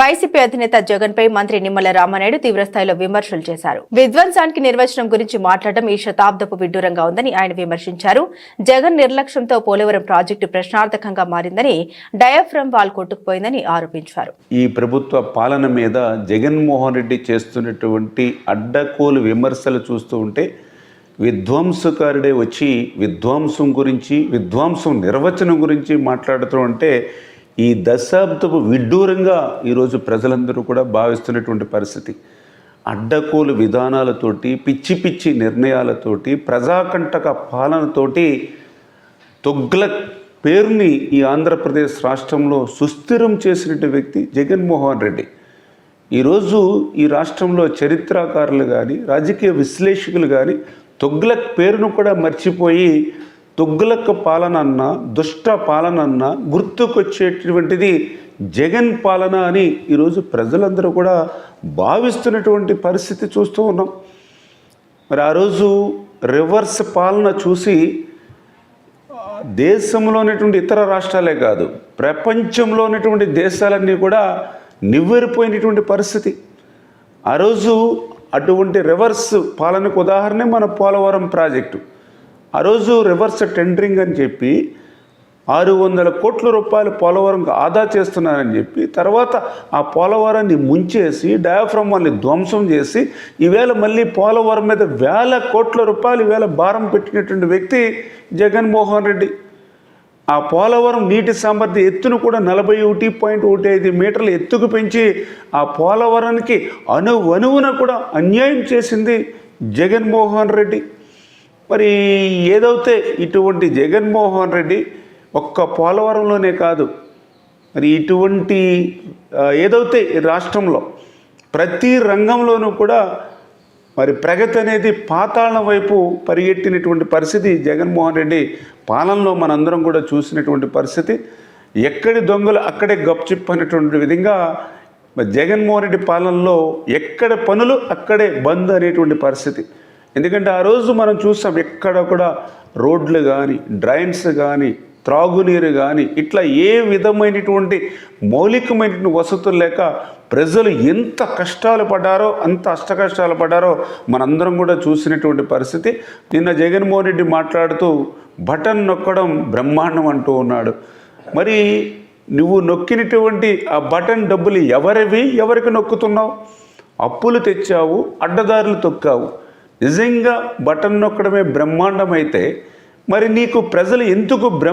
YCP అధినేత జగన్ పై మంత్రి నిమ్మల రామానాయుడు తీవ్రస్థాయిలో విమర్శలు చేశారు. విధ్వంసానికి నిర్వచనం గురించి మాట్లాడడం ఈ శతాబ్దపు విడ్డూరంగా ఉందని ఆయన విమర్శించారు. జగన్ నిర్లక్ష్యంతో పోలవరం ప్రాజెక్టు ప్రశ్నార్థకంగా మారిందని డయాఫ్రమ్ వాల్ కొట్టుకుపోయిందని ఆరోపించారు. ఈ ప్రభుత్వ పాలన మీద జగన్మోహన్ రెడ్డి చేస్తున్నటువంటి అడ్డకోలు విమర్శలు చూస్తూ ఉంటే విధ్వంసకారుడే వచ్చి విధ్వంసం గురించి విధ్వంసం నిర్వచనం గురించి మాట్లాడుతూ ఉంటే ఈ దశాబ్దపు విడ్డూరంగా ఈరోజు ప్రజలందరూ కూడా భావిస్తున్నటువంటి పరిస్థితి. అడ్డకోలు విధానాలతోటి పిచ్చి పిచ్చి నిర్ణయాలతోటి ప్రజాకంటక పాలనతోటి తొగ్ల పేరుని ఈ ఆంధ్రప్రదేశ్ రాష్ట్రంలో సుస్థిరం చేసినటువంటి వ్యక్తి జగన్మోహన్ రెడ్డి. ఈరోజు ఈ రాష్ట్రంలో చరిత్రకారులు కానీ రాజకీయ విశ్లేషకులు కానీ తొగ్లక్ పేరును కూడా మర్చిపోయి తొగ్లక్ పాలన అన్న దుష్ట పాలన అన్న గుర్తుకొచ్చేటటువంటిది జగన్ పాలన అని ఈరోజు ప్రజలందరూ కూడా భావిస్తున్నటువంటి పరిస్థితి చూస్తూ ఉన్నాం. మరి ఆ రోజు రివర్స్ పాలన చూసి దేశంలోనేటువంటి ఇతర రాష్ట్రాలే కాదు ప్రపంచంలో ఉన్నటువంటి దేశాలన్నీ కూడా నివ్వెరిపోయినటువంటి పరిస్థితి. ఆ రోజు అటువంటి రివర్స్ పాలనకు ఉదాహరణ మన పోలవరం ప్రాజెక్టు. ఆ రోజు రివర్స్ టెండరింగ్ అని చెప్పి ఆరు వందల కోట్ల రూపాయలు పోలవరం ఆదా చేస్తున్నారని చెప్పి తర్వాత ఆ పోలవరాన్ని ముంచేసి డయాఫ్రమ్ వాళ్ళని ధ్వంసం చేసి ఈవేళ మళ్ళీ పోలవరం మీద వేల కోట్ల రూపాయలు ఈవేళ భారం పెట్టినటువంటి వ్యక్తి జగన్మోహన్ రెడ్డి. ఆ పోలవరం నీటి సామర్థ్య ఎత్తును కూడా నలభై ఒకటి పాయింట్ ఒకటి ఐదు మీటర్ల ఎత్తుకు పెంచి ఆ పోలవరానికి అణువణువున కూడా అన్యాయం చేసింది జగన్మోహన్ రెడ్డి. మరి ఏదైతే ఇటువంటి జగన్మోహన్ రెడ్డి ఒక్క పోలవరంలోనే కాదు మరి ఇటువంటి ఏదైతే రాష్ట్రంలో ప్రతి రంగంలోనూ కూడా మరి ప్రగతి అనేది పాతాళం వైపు పరిగెట్టినటువంటి పరిస్థితి జగన్మోహన్ రెడ్డి పాలనలో మనందరం కూడా చూసినటువంటి పరిస్థితి. ఎక్కడి దొంగలు అక్కడే గప్చిప్ అనేటువంటి విధంగా మరి జగన్మోహన్ రెడ్డి పాలనలో ఎక్కడ పనులు అక్కడే బంద్ అనేటువంటి పరిస్థితి. ఎందుకంటే ఆ రోజు మనం చూసాం ఎక్కడ కూడా రోడ్లు కానీ డ్రైన్స్ కానీ త్రాగునీరు కానీ ఇట్లా ఏ విధమైనటువంటి మౌలికమైనటువంటి వసతులు లేక ప్రజలు ఎంత కష్టాలు పడ్డారో అంత అష్ట కష్టాలు పడ్డారో మనందరం కూడా చూసినటువంటి పరిస్థితి. నిన్న జగన్మోహన్ రెడ్డి మాట్లాడుతూ బటన్ నొక్కడం బ్రహ్మాండం అంటూ ఉన్నాడు. మరి నువ్వు నొక్కినటువంటి ఆ బటన్ డబ్బులు ఎవరివి? ఎవరికి నొక్కుతున్నావు? అప్పులు తెచ్చావు అడ్డదారులు తొక్కావు. నిజంగా బటన్ నొక్కడమే బ్రహ్మాండమైతే మరి నీకు ప్రజలు ఎందుకు బ్రహ్మ